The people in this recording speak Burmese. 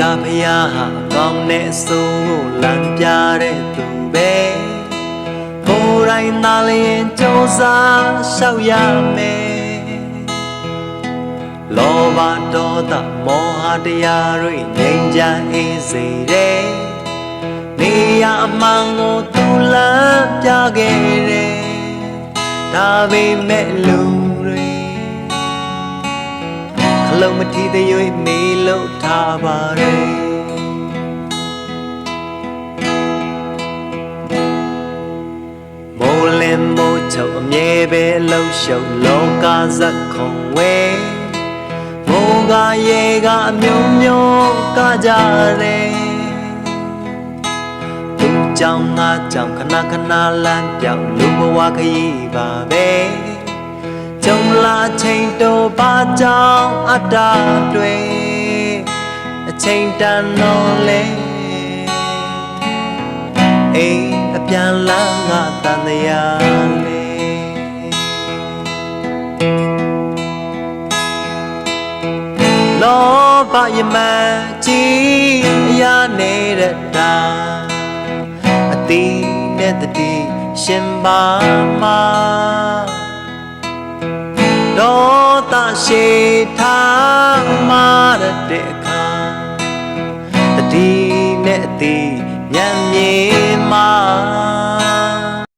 တာဖယားဟာကောင်းတဲ့အစိုးကိုလမ်းပြတဲ့သူပဲကိုယ်တိုင်သာလျင်ကြိုးစားရှောက်ရမယ်လောဘဒေါသမောဟတရားတွေငြိမ်းချမ်းအေးစေတဲ့နေရအမှန်ကိုသူလမ်းပြခဲ့တယ်ဒါပေမဲ့လူတွေခလုံးမထီတဲ့ရွေးမေးလို့ ချုပ်အမြဲပဲလှုပ်ရှုပ်လောကဇက်ခုံဝဲမိုးကရေကအမျိုးမျိုးကကြတယ်သူကြောင့်ငါကြောင့်ခဏခဏလမ်းပြောင်းလူဘဝခရီးပါပဲကြုံလာချိန်တော့ပါကြောင့်အတ္တတွေအချိန်တန်တော့လေအိမ်အပြန်လန်းငါတန်တရားလေ လောဘယမန်ကြီးအရာနေတဲ့တာအတိနဲ့တတိရှင်ပါပါဒေါသရှိထာမာတဲ့အခါတတိနဲ့အတိညံမြေ